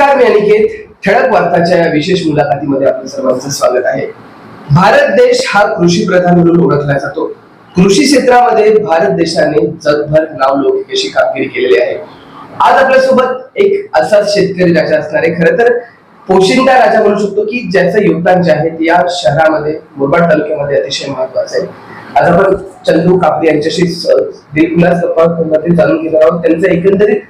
नमस्कार मी अनिकेत ठळक वार्ताच्या या विशेष मुलाखतीमध्ये आपलं सर्वांचं स्वागत आहे. भारत देश हा कृषी प्रधान म्हणून ओळखला जातो. कृषी क्षेत्रामध्ये भारत देशाने जगभर नावलौकिक अशी कामगिरी केलेली आहे. आज आपल्यासोबत एक असाच शेतकरी राजा असणारे खर तर पोशिंदा राजा म्हणू शकतो की ज्याचं योगदान जे आहे या शहरामध्ये मुरबाड तालुक्यामध्ये अतिशय महत्वाचं आहे. आज आपण चंदू कापडे यांच्याशी दिलखुलास गप्पा जाणून घेणार आहोत. त्यांचं एकंदरीत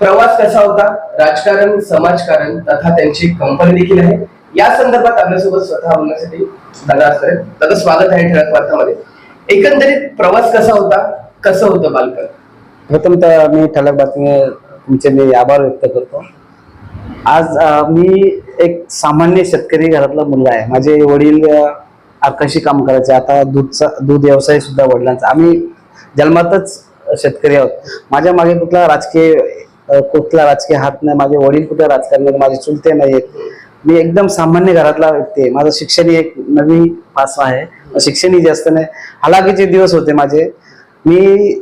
प्रवास कसा होता? राजकारण समाजकारण तथा त्यांची कंपनी देखील आहे. या संदर्भात आपल्यासोबत स्वतः बोलण्यासाठी दादा असणार दादा स्वागत आहे ठळक वार्तामध्ये. एकंदरीत प्रवास कसा होता? कसं होतं बालपण? प्रथम तर मी ठळक बातमी तुमचे मी आभार व्यक्त करतो. आज मी एक सामान्य शेतकरी घरातला मुलगा आहे. माझे वडील आकाशी काम करायचे. आता दूधचा दूध व्यवसाय सुद्धा वडिलांचा. आम्ही जन्मातच शेतकरी आहोत. माझ्या मागे कुठला राजकीय कुठला राजकीय हात नाही माझे वडील कुठल्या राजकारणात माझे चुलते नाहीत मी एकदम सामान्य घरातला व्यक्ती आहे. माझं शिक्षण एक नवी पास आहे. शिक्षणही जास्त नाही. हालाकीचे दिवस होते माझे. मी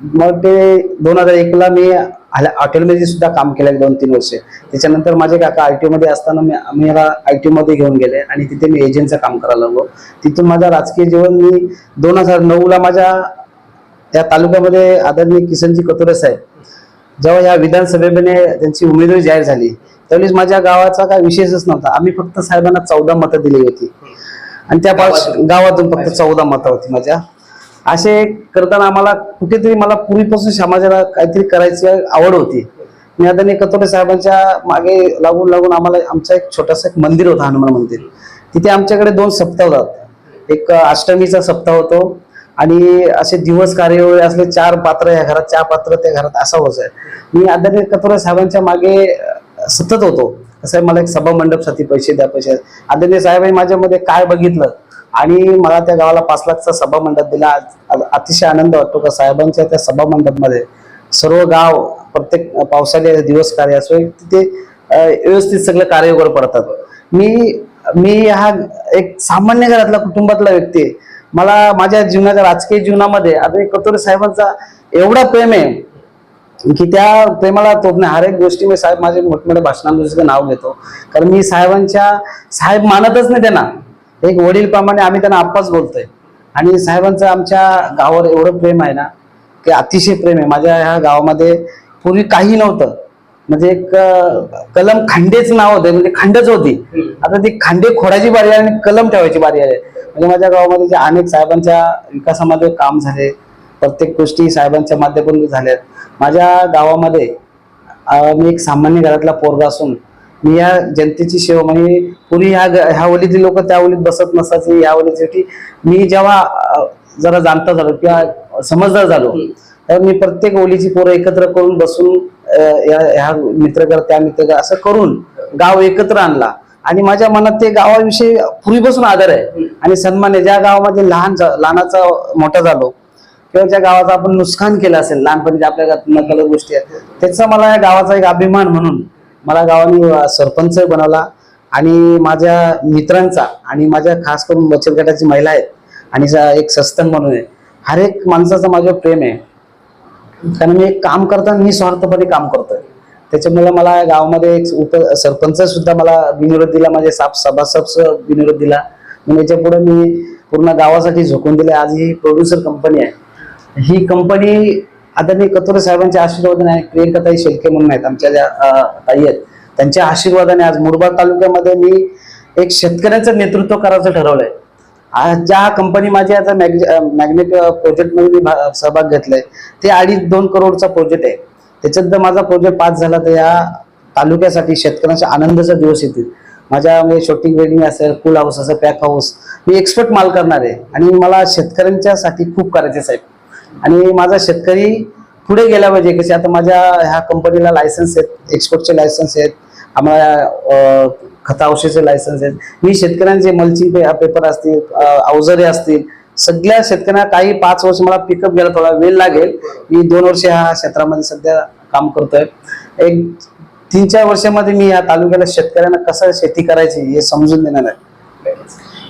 मग ते दोन हजार एकला मी हॉटेलमध्ये सुद्धा काम केलं दोन तीन वर्षे. त्याच्यानंतर माझे काका आय टी मध्ये असताना मी आम्ही मला आय टी मध्ये घेऊन गेले आणि तिथे मी एजंटचं काम करायला लागलो. तिथून माझं राजकीय जीवन मी दोन हजार नऊला माझ्या त्या तालुक्यामध्ये आदरणीय किसनजी कतोरे साहेब जेव्हा या विधानसभेने त्यांची उमेदवारी जाहीर झाली त्यावेळेस माझ्या गावाचा काय विशेषच नव्हता. आम्ही फक्त साहेबांना चौदा मतं दिली होती. आणि त्या पाच गावातून? फक्त चौदा मतं होती माझ्या. असे करताना आम्हाला कुठेतरी मला पूर्वीपासून समाजाला काहीतरी करायची आवड होती. मी आदरणीय कतोरे साहेबांच्या मागे लागून लागून आम्हाला आमचा एक छोटासा एक मंदिर होता हनुमान मंदिर. तिथे आमच्याकडे दोन सप्ताह होतात. एक अष्टमीचा सप्ताह होतो. आणि असे दिवस कार्य असले चार पात्र या घरात चार पात्र त्या घरात असावंच आहे. मी आदरणीय कतोरे साहेबांच्या मागे सतत होतो. कसं आहे, मला एक सभा मंडपसाठी पैसे द्या पैसे आदरणीय साहेबांनी माझ्यामध्ये काय बघितलं? आणि मला त्या गावाला पाच लाखचा सभा मंडप दिला. अतिशय आनंद वाटतो का साहेबांच्या त्या सभा मंडपमध्ये? सर्व गाव प्रत्येक पावसाळी दिवस कार्य असो तिथे व्यवस्थित सगळे कार्य वगैरे पडतात. मी मी हा एक सामान्य घरातला कुटुंबातला व्यक्ती आहे. मला माझ्या जीवनाच्या राजकीय जीवनामध्ये आता कतोरे साहेबांचा एवढा प्रेम आहे की त्या प्रेमाला तोडणे नाही हर एक गोष्टी मी साहेब माझे मोठमोठ्या भाषणांमध्ये नाव घेतो. कारण मी साहेबांच्या साहेब मानतच नाही त्यांना. एक वडीलप्रमाणे आम्ही त्यांना आप्पाच बोलतोय. आणि साहेबांचं आमच्या गावावर एवढं प्रेम आहे ना की अतिशय प्रेम आहे. माझ्या ह्या गावामध्ये पूर्वी काही नव्हतं. म्हणजे एक कलम खांडेच नाव होते. म्हणजे खंडच होती. आता ती खांडे खोडाची बारी आहे आणि कलम ठेवायची बारी आहे. म्हणजे माझ्या गावामध्ये जे अनेक साहेबांच्या विकासामध्ये काम झाले प्रत्येक गोष्टी साहेबांच्या माध्यमातून झाल्यात. माझ्या गावामध्ये मी एक सामान्य घरातला पोरगा असून मी या जनतेची सेवा म्हणजे पूर्वी ह्या ह्या ओलीतली लोक त्या ओलीत बसत नसायचे या ओलीसाठी मी जेव्हा जरा जाणता झालो किंवा समजदार झालो तर मी प्रत्येक ओलीची पोरं एकत्र करून बसून ह्या मित्रकर त्या मित्रकर असं करून गाव एकत्र आणला. आणि माझ्या मनात ते गावाविषयी पूर्वीपासून आदर आहे. आणि सन्मान आहे ज्या गावामध्ये लहान लहानाचा मोठा झालो किंवा ज्या गावाचं आपण नुकसान केलं असेल लहानपणी आपल्या नकल गोष्टी आहेत त्याचा मला या गावाचा एक अभिमान म्हणून मला गावाने सरपंच बनवला. आणि माझ्या मित्रांचा आणि माझ्या खास करून बचत गटाची महिला आहेत आणि एक सस्तन म्हणून आहे. हर एक माणसाचं माझं प्रेम आहे. कारण मी एक काम करताना निस्वार्थपणे काम करतोय. त्याच्यामुळे मला गावामध्ये एक उप सरपंच सुद्धा मला बिनविरोध दिला माझे साप सभासद बिनविरोध दिला. मग याच्यापुढे मी पूर्ण गावासाठी झोकून दिले. आज ही प्रोड्युसर कंपनी आहे. ही कंपनी आदरणीय कतोरे साहेबांच्या आशीर्वादाने आहे प्रियंकाताई शेलके म्हणून आहेत आमच्या ज्या ताई आहेत त्यांच्या आशीर्वादाने आज मुरबाड तालुक्यामध्ये मी एक शेतकऱ्याचं नेतृत्व करायचं ठरवलंय. आज ज्या कंपनी माझी आता मॅग्नेट प्रोजेक्टमध्ये मी सहभाग घेतलाय ते अडीच दोन करोडचा प्रोजेक्ट आहे. त्याच्यात जर माझा प्रोजेक्ट पास झाला तर या तालुक्यासाठी शेतकऱ्यांच्या आनंदाचा दिवस येतील. माझ्या म्हणजे शॉटिंग वेडिंग असेल कूल हाऊस असेल पॅक हाऊस मी एक्सपर्ट माल करणार आहे. आणि मला शेतकऱ्यांच्यासाठी खूप करायचे साहेब. आणि माझा शेतकरी पुढे गेला पाहिजे कसे आता माझ्या ह्या कंपनीला लायसन्स आहेत एक्सपोर्टचे लायसन्स आहेत आम्हाला खता औषधाचे लायसन्स आहेत. मी शेतकऱ्यांचे मल्चिंग पेपर असतील अवजारे असतील सगळ्या शेतकऱ्यांना काही पाच वर्ष मला पिकअप घ्यायला थोडा वेळ लागेल. मी दोन वर्ष ह्या क्षेत्रामध्ये सध्या काम करतोय. एक तीन चार वर्षामध्ये मी या तालुक्याला शेतकऱ्यांना कसं शेती करायची हे समजून देणार आहे.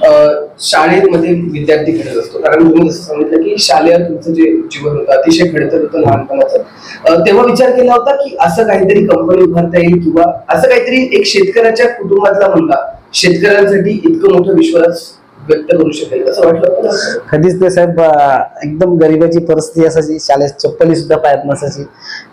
अं, शाळेमध्ये विद्यार्थी घडत असतो. कारण तुम्ही जसं सांगितलं की शालेय तुमचं जे जीवन होतं अतिशय खडतर होतं लहानपणाचं. तेव्हा विचार केला होता की असं काहीतरी कंपनी उभारता येईल किंवा असं काहीतरी एक शेतकऱ्याच्या कुटुंबातला मुलगा शेतकऱ्यांसाठी इतकं मोठं विश्वास व्यक्त करू शकेल असं वाटलं होतं ना? कधीच ते साहेब एकदम गरिबाची परिस्थिती असायची शाळेत चप्पली सुद्धा पायात नसायची.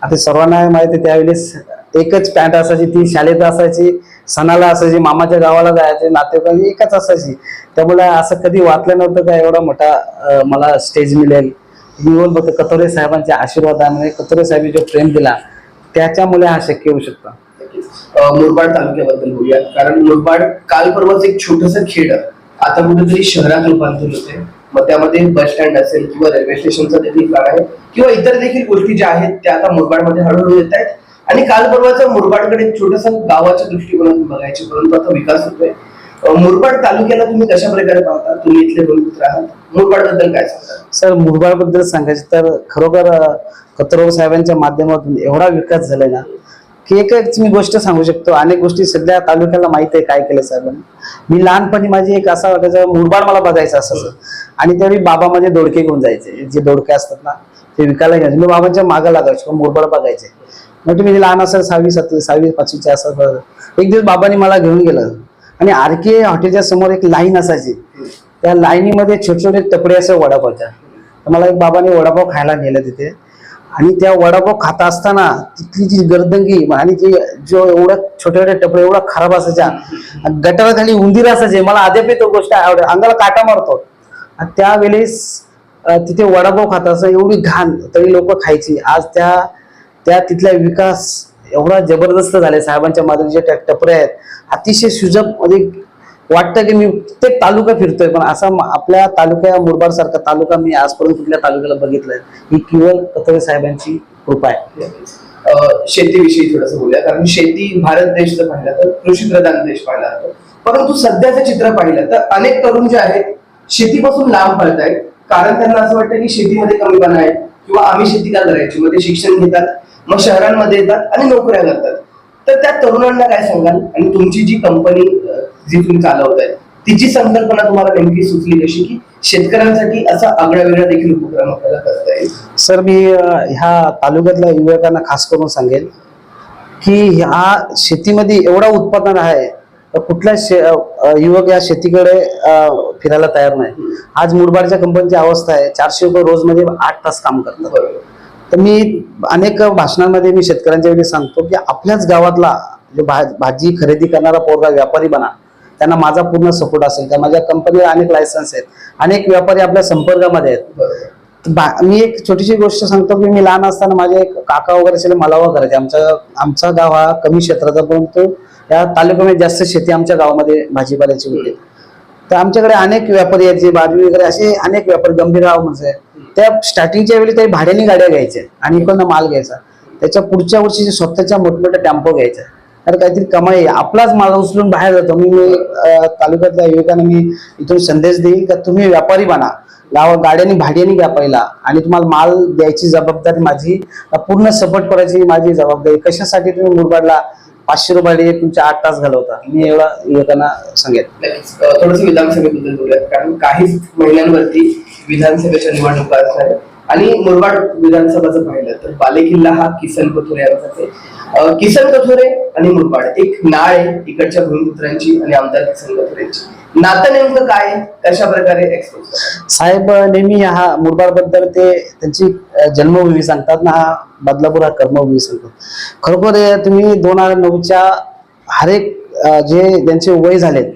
आता सर्वांना माहिती त्यावेळेस एकच पॅन्ट असायची ती शाळेत असायची सणाला असायची मामाच्या गावाला जायचे नातेवाईक एकच असायची. त्यामुळे असं कधी वाटलं नव्हतं का एवढा मोठा मला स्टेज मिळेल? मी बोल बघतो कतोरे साहेबांच्या आशीर्वादाने कतोरे साहेबांनी जो प्रेम दिला त्याच्यामुळे हा शक्य होऊ शकतं. मुरबाड तालुक्याबद्दल बोलूया कारण मुरबाड काल परवाच एक छोटस खेड आता कुठेतरी शहरात रूपांतर होते. मग त्यामध्ये बस स्टँड असेल किंवा रेल्वे स्टेशनचा देखील आहे किंवा इतर देखील गोष्टी ज्या आहेत त्या आता मुरबाडमध्ये हळूहळू येत आहेत. आणि काल परवाचा मुरबाडकडे छोटासा गावाच्या दृष्टिकोनातून बघायचे परंतु आता विकास होतोय. मुरबाड तालुक्याला तुम्ही कशा प्रकारे पाहता? तुम्ही इथले दोन मित्र आहात. मुरबाडबद्दल काय सांगता? सर मुरबाडबद्दल सांगायचं तर खरोखर अं, साहेबांच्या माध्यमातून एवढा विकास झालाय ना की एकच मी गोष्ट सांगू शकतो. अनेक गोष्टी सध्या तालुक्याला माहीत आहे काय केलं साहेबांनी. मी लहानपणी माझी एक असा वाटायचं मुरबाड मला बघायचं असायचं. आणि त्यावेळी बाबा माझे दोडके घेऊन जायचे. जे दोडके असतात ना ते विकायला घ्यायचे. मी बाबांच्या मागं लागायचो मुरबाड बघायचे. मग मी लहान असेल सहावी सातवी सहावी पाचवीच्या असं एक दिवस बाबांनी मला घेऊन गेलं. आणि आर के हॉटेलच्या समोर एक लाईन असायची. त्या लाईनीमध्ये छोटे छोटे टपडे असे वडापावच्या तर मला एक बाबाने वडापाव खायला नेलं तिथे. आणि त्या वडापाव खात असताना तिथली जी गर्दंगी आणि जी जो एवढ्या छोट्या छोट्या टपड्या एवढा खराब असायच्या आणि गटाराखाली उंदीर असायचे मला अद्याप तो गोष्ट आवड अंगाला काटा मारतो. आणि त्यावेळेस तिथे वडापाव खात असं एवढी घाण तरी लोक खायची. आज त्या त्या तिथला विकास एवढा जबरदस्त झाला साहेबांच्या माध्यमात टपऱ्या त्या आहेत अतिशय सुजब म्हणजे वाटतं की मी प्रत्येक तालुका फिरतोय पण असा आपल्या तालुक्या मुरबाड सारखा तालुका मी आजपर्यंत कुठल्या तालुक्याला बघितलाय ही केवळ कतरे साहेबांची कृपा आहे. शेतीविषयी थोडस बोलूया कारण शेती भारत देश जर पाहिला तर कृषी प्रधान देश पाहिला जातो. परंतु सध्याचं चित्र पाहिलं तर अनेक तरुण जे आहेत शेतीपासून लांब पडत आहेत कारण त्यांना असं वाटतं की शेतीमध्ये कमीपणा आहे किंवा आम्ही शेती का करायची? मग ते शिक्षण घेतात मग शहरांमध्ये येतात आणि नोकऱ्या करतात. तर त्या तरुणांना काय सांगाल? आणि तुमची जी कंपनी जी तुम्ही चालवताय तिची संकल्पना तुम्हाला नेमकी सुचली कशी की शेतकऱ्यांसाठी असा आगळा वेगळा देखील उपक्रम आपल्याला करता येईल? सर मी ह्या तालुक्यातल्या युवकांना खास करून सांगेल की ह्या शेतीमध्ये एवढा उत्पादन आहे तर कुठला शे अं, युवक या शेतीकडे फिरायला तयार नाही. आज मुरबाडच्या कंपनीची अवस्था आहे चारशे रुपये रोजमध्ये आठ तास काम करतात. तर मी अनेक भाषणांमध्ये मी शेतकऱ्यांच्या वेळी सांगतो की आपल्याच गावातला जो भाजी खरेदी करणारा पोरगा व्यापारी बना त्यांना माझा पूर्ण सपोर्ट असेल. त्या माझ्या कंपनीला अनेक लायसन्स आहेत. अनेक व्यापारी आपल्या संपर्कामध्ये आहेत. बा- मी एक छोटीशी गोष्ट सांगतो की मी लहान असताना माझे एक काका वगैरे सगळे मलावा करायचे आमचा आमचा गाव हा कमी क्षेत्राचा परंतु या तालुक्यामध्ये जास्त शेती आमच्या गावामध्ये भाजीपाल्याची होती. तर आमच्याकडे अनेक व्यापारी आहेत जे बाजू वगैरे असे अनेक व्यापारी गंभीरराव म्हणजे त्या स्टार्टिंगच्या वेळी काही भाड्याने गाड्या घ्यायच्या आणि इकडनं माल घ्यायचा. त्याच्या पुढच्या वर्षी स्वतःच्या मोठमोठ्या टेम्पो घ्यायचा. तर काहीतरी कमाई आपलाच माल उचलून बाहेर जातो. मी मी तालुक्यातल्या युवकांना मी इथून संदेश देईल का तुम्ही व्यापारी बना. लावा गाड्याने भाड्याने घ्या पहिला. आणि तुम्हाला माल द्यायची जबाबदारी माझी. पूर्ण सपोर्ट करायची माझी जबाबदारी. कशासाठी तुम्ही मुरबाडला पाचशे रुपये तुमच्या आठ तास घालवता? मी एवढा युवकांना सांगेन. थोडस विधानसभेबद्दल बोलूयात. कारण काही महिन्यांवरती विधानसभेच्या निवडणुका असणार आणि मुरबाड विधानसभाचं पाहिलं तर बालेकिल्ला हा किसन कथोरे यांचा किसन कथोरे आणि मुरबाड एक नाळ आहे इकडच्या भूमिपुत्रांची आणि आमदार किसन कथोरेंची. नातं नेमकं काय कशा प्रकारे साहेब नेहमी हा मुरबाडबद्दल ते त्यांची जन्मभूमी सांगतात ना हा बदलापूर हा कर्मभूमी सांगतात. खरोखर तुम्ही दोन हजार नऊच्या हरेक जे त्यांचे वय झालेत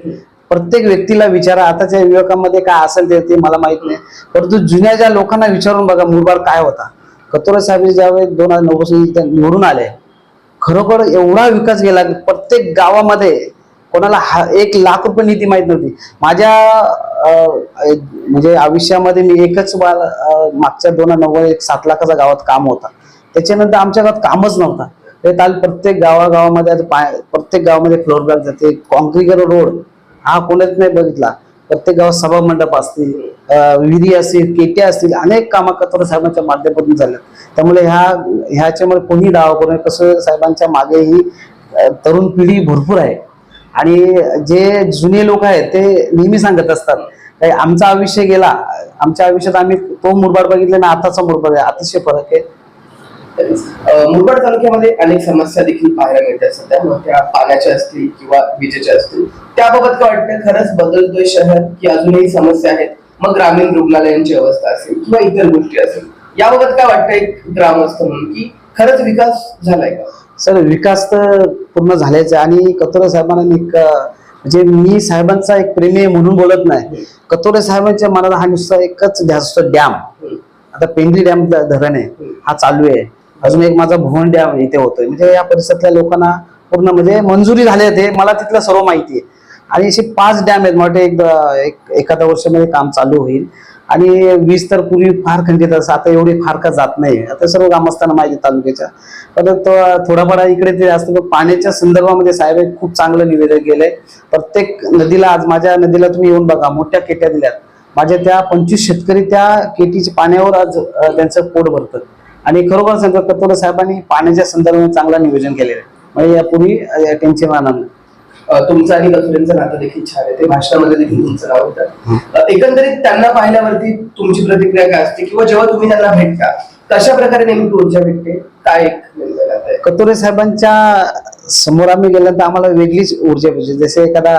प्रत्येक व्यक्तीला विचारा आताच्या युवकांमध्ये काय असेल ते ते मला माहीत नाही. परंतु जुन्या ज्या लोकांना विचारून बघा मुरबाड काय होता? कतोरे साहेब ज्यावेळेस दोन हजार नऊ पासून निवडून आले खरोखर एवढा विकास गेला की प्रत्येक गावामध्ये कोणाला हा एक लाख रुपये निधी माहीत नव्हती. माझ्या म्हणजे आयुष्यामध्ये मी एकच बार मागच्या दोन हजार नव्वद एक सात लाखाचा गावात काम होता. त्याच्यानंतर आमच्या गावात कामच नव्हता. हे काल प्रत्येक गावागावामध्ये आता पाय प्रत्येक गावामध्ये फ्लोर ब्लॉक जाते. कॉन्क्रीगर रोड हा कोणीच नाही बघितला. प्रत्येक गावात सभा मंडप असतील विहिरी असतील केट्या असतील अनेक कामं कतोर साहेबांच्या माध्यमातून झाल्या त्यामुळे ह्या ह्याच्यामुळे कोणी डाव करून कसं साहेबांच्या मागे ही तरुण पिढी भरपूर आहे. आणि जे जुने लोक आहेत ते नेहमी सांगत असतात काही आमचा आयुष्य गेला. आमच्या आयुष्यात आम्ही तो मुरबाड बघितला ना आताचा मुरबाड आहे. अतिशय फरक आहे. मुरबाड तालुक्यामध्ये अनेक समस्या देखील पाहायला मिळतात सध्या. मग त्या पाण्याच्या असतील किंवा विजेच्या असतील. त्याबाबत काय वाटतं? खरंच बदलतोय शहर की अजूनही समस्या आहेत? मग ग्रामीण रुग्णालयांची अवस्था असेल किंवा इतर गोष्टी असेल. याबाबत काय वाटतं एक ग्रामस्थ म्हणून की खरंच विकास झालाय का? सर विकास तर पूर्ण झाल्याचा आणि कतोरे साहेबांना मी म्हणजे मी साहेबांचा एक प्रेमी म्हणून बोलत नाही. कतोरे साहेबांच्या मनाला हा नुसता एकच ध्यास असतो डॅम. आता पेंडी डॅम धरण आहे. हा चालू आहे. अजून एक माझा भुवन डॅम इथे होतोय. म्हणजे या परिसरातल्या लोकांना पूर्ण म्हणजे मंजुरी झाली ते मला तिथलं सर्व माहिती आहे. आणि असे पाच डॅम आहेत मला वाटतं एक एक एखाद्या वर्षामध्ये काम चालू होईल. आणि वीज तर पूर्वी फार खंडित असं आता एवढी फार का जात नाही. आता सर्व ग्रामस्थांना माहिती आहे तालुक्याच्या. परत थोडाफार इकडे ते असतं पण पाण्याच्या संदर्भामध्ये साहेब खूप चांगलं निवेदन केलंय. प्रत्येक नदीला आज माझ्या नदीला तुम्ही येऊन बघा मोठ्या केट्या दिल्यात. माझ्या त्या पंचवीस शेतकरी त्या केटीच्या पाण्यावर आज त्यांचं पोट भरतं. आणि खरोखर सांगतो कतोरे साहेबांनी पाण्याच्या संदर्भात चांगलं नियोजन केलेलं आहे. म्हणजे यापूर्वी नाही अं, तुमचं आणि कथुरेंचं नातं देखील छान आहे. ते भाषणामध्ये देखील तुमचं नाव होतं. एकंदरीत त्यांना पाहिल्यावरती तुमची प्रतिक्रिया काय असते? किंवा जेव्हा तुम्ही त्यांना भेटता कशा प्रकारे नेमकी ऊर्जा भेटते? काय? कतोरे साहेबांच्या समोर आम्ही गेल्यानंतर आम्हाला वेगळीच ऊर्जा भेटते. जसे एखादा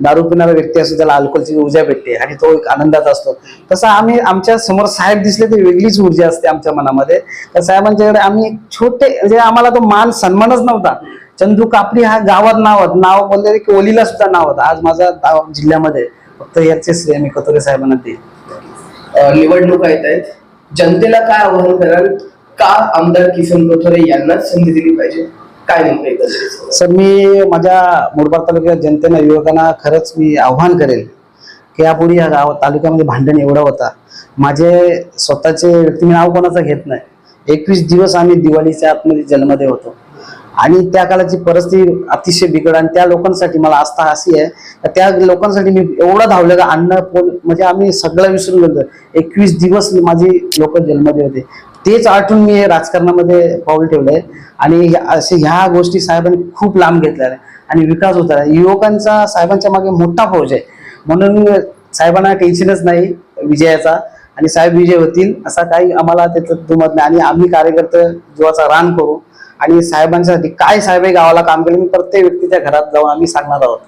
दारू पिणारा व्यक्ती असतो त्याला अल्कोहोलची ऊर्जा भेटते आणि तो एक आनंदात असतो. तसं आम्ही आमच्यासमोर साहेब दिसले तर वेगळीच ऊर्जा असते आमच्या मनामध्ये. तर साहेबांच्याकडे आम्ही छोटे म्हणजे आम्हाला तो मान सन्मानच नव्हता. चंदू कापडी हा गावात नाव होत. नाव बोलले की ओलीला सुद्धा नाव होतं. आज माझा गाव जिल्ह्यामध्ये फक्त याचे श्रेय मी कतोरे साहेबांना दे निवडणुका येत आहेत. जनतेला काय आव्हान कराल? का आमदार किसन कथोरे यांनाच संधी दिली पाहिजे? काय सर मी माझ्या मुरबाड तालुक्यात जनतेनं युवकांना खरंच मी आव्हान करेल की यापुढे या गाव तालुक्यामध्ये भांडण एवढा होता. माझे स्वतःचे व्यक्ती मी नाव कोणाचं घेत नाही. एकवीस दिवस आम्ही दिवाळीच्या आतमध्ये जन्ममध्ये होतो. आणि त्या काळाची परिस्थिती अतिशय बिकट आणि त्या लोकांसाठी मला आस्था अशी आहे त्या लोकांसाठी मी एवढं धावलं का अन्न पोल म्हणजे आम्ही सगळं विसरून गेलो. एकवीस दिवस माझी लोक जन्ममध्ये होते. तेच आठवून मी राजकारणामध्ये पाऊल ठेवलंय. आणि ह्या- असे ह्या गोष्टी साहेबांनी खूप लांब घेतल्या आणि विकास होत आहे. युवकांचा साहेबांच्या मागे मोठा फौज आहे. म्हणून साहेबांना टेन्शनच नाही विजयाचा. आणि साहेब विजय होतील असा काही आम्हाला त्याचं दुमत नाही. आणि आम्ही कार्यकर्ते जीवाचा रान करू. आणि साहेबांसाठी काय साहेब गावाला काम केलं मी प्रत्येक व्यक्तीच्या घरात जाऊन आम्ही सांगणार आहोत.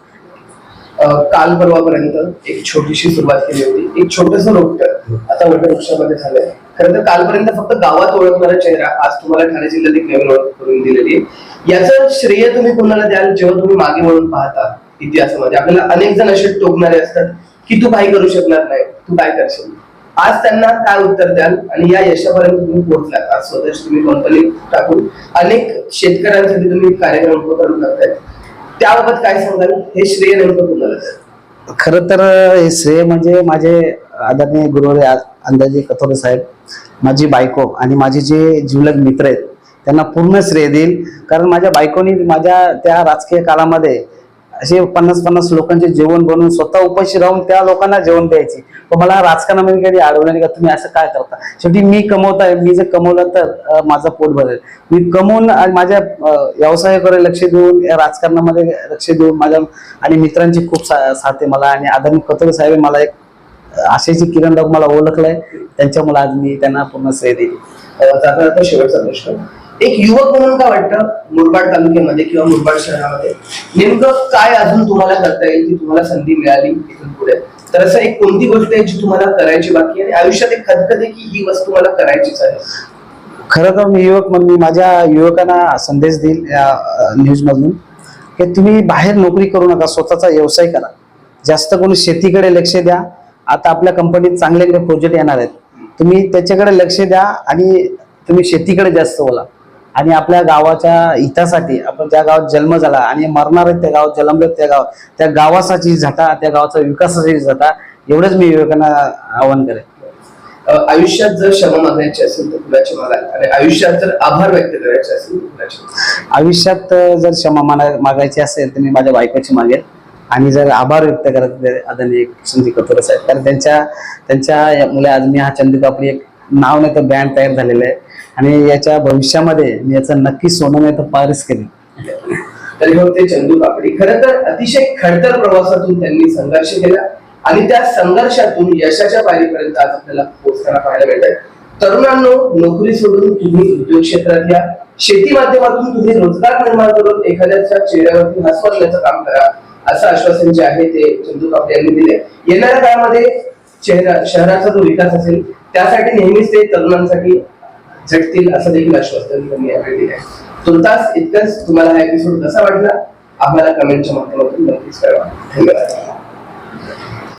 काल परवापर्यंत एक छोटीशी सुरुवात केली होती. एक छोटस रोपट आता वटवृक्षामध्ये झालंय. खरं तर कालपर्यंत फक्त गावात ओळखणारा चेहरा आज तुम्हाला ठाणे जिल्ह्यात एक नवीन ओळख करून दिलेली आहे. याचं श्रेय तुम्ही कोणाला द्याल जेव्हा तुम्ही मागे वळून पाहता इतिहासामध्ये? आपल्याला अनेक जण असे टोकणारे असतात की तू काही करू शकणार नाही तू काय करशील. आज त्यांना काय उत्तर द्याल? आणि या यशापर्यंत तुम्ही पोहोचलात. आज स्वतःची तुम्ही कंपनी टाकून अनेक शेतकऱ्यांसाठी तुम्ही कार्यक्रम उपक्रम करतायत. त्याबाबत काय सांगाल? हे श्रेय नेमकं तुम्हाला खर खरं तर हे श्रेय म्हणजे माझे आदरणीय गुरुवारी अंदाजे कथोरे साहेब माझी बायको आणि माझे जे जिवलग मित्र आहेत त्यांना पूर्ण श्रेय देईल. कारण माझ्या बायकोनी माझ्या त्या राजकीय काळामध्ये असे पन्नास पन्नास लोकांचे जेवण बनवून स्वतः उपाशी राहून त्या लोकांना जेवण द्यायची. पण मला राजकारणामध्ये कधी अडवलं नाही का तुम्ही असं काय करता? शेवटी मी कमवताय मी जर कमवलं तर माझं पोट भरेल. मी कमवून आणि माझ्या व्यवसायाकडे लक्ष देऊन या राजकारणामध्ये लक्ष देऊन माझ्या आणि मित्रांची खूप सा- साथ आहे मला आणि आदरणीय कतोरे साहेब मला एक आशेची किरण डाग मला ओळखलंय. त्यांच्यामुळे आज मी त्यांना पूर्ण श्रेय दिली शेवटचा प्रश्न. एक युवक म्हणून काय वाटतं? मुरबाड तालुक्यामध्ये किंवा मुरबाड शहरामध्ये? नेमकं काय अजून तुम्हाला करता येईल की तुम्हाला संधी मिळाली इथून पुढे? तर असं एक कोणती गोष्ट आहे जी तुम्हाला करायची बाकी आणि आयुष्यात एक खतखत आहे की ही वस्तू मला करायचीच आहे? खरं तर मी युवक म्हणून मी माझ्या युवकांना संदेश देईल या न्यूजमधून की तुम्ही बाहेर नोकरी करू नका स्वतःचा व्यवसाय करा. जास्त करून शेतीकडे लक्ष द्या. आता आपल्या कंपनीत चांगले प्रोजेक्ट येणार आहेत. तुम्ही त्याच्याकडे लक्ष द्या आणि तुम्ही शेतीकडे जास्त बोला. आणि आपल्या गावाच्या हितासाठी आपण ज्या गावात जन्म झाला आणि मरणार आहेत त्या गावात जन्मलेत त्या गावात. त्या गावासाठी झटा त्या गावाचा विकासासाठी झटा एवढंच मी युवकांना आवाहन करेन. आयुष्यात जर क्षमा मागायची असेल तर कुणाची मागाल? आणि आयुष्यात जर आभार व्यक्त करायचे असेल तर कुणाचे? आयुष्यात जर क्षमा माना- मागायची असेल तर मी माझ्या बायकोची मागेल. आणि जर आभार व्यक्त करत आदरणीय संधी कपूर साहेब कारण त्यांच्या त्यांच्या मुले आज मी हा चंदू एक नाव नाही तर बँड तयार झालेलं आहे. आणि याच्या भविष्यामध्ये मी याचं नक्की सोनं नाही तर पारिस केली तरी हे चंदू कापडी. खरं तर अतिशय खडतर प्रवासातून त्यांनी संघर्ष केला. आणि त्या संघर्षातून यशाच्या पायरीपर्यंत आज आपल्याला पोहोचताना पाहायला मिळत तरुणांनो नोकरी सोडून तुम्ही उद्योग क्षेत्रात या. शेती माध्यमातून तुम्ही रोजगार निर्माण करून एखाद्याच्या चेहऱ्यावरती हसवण्याचं काम करा. असं आश्वासन जे आहे ते चंदू कापडे यांनी दिले. येणाऱ्या काळामध्ये शहरा शहराचा जो विकास असेल त्यासाठी नेहमीच ते तरुणांसाठी झटतील असं देखील आश्वासन त्यांनी यावेळी दिले तुर्तास इतकंच तुम्हाला हा एपिसोड कसा वाटला? आम्हाला कमेंटच्या माध्यमातून नक्कीच कळवा. धन्यवाद.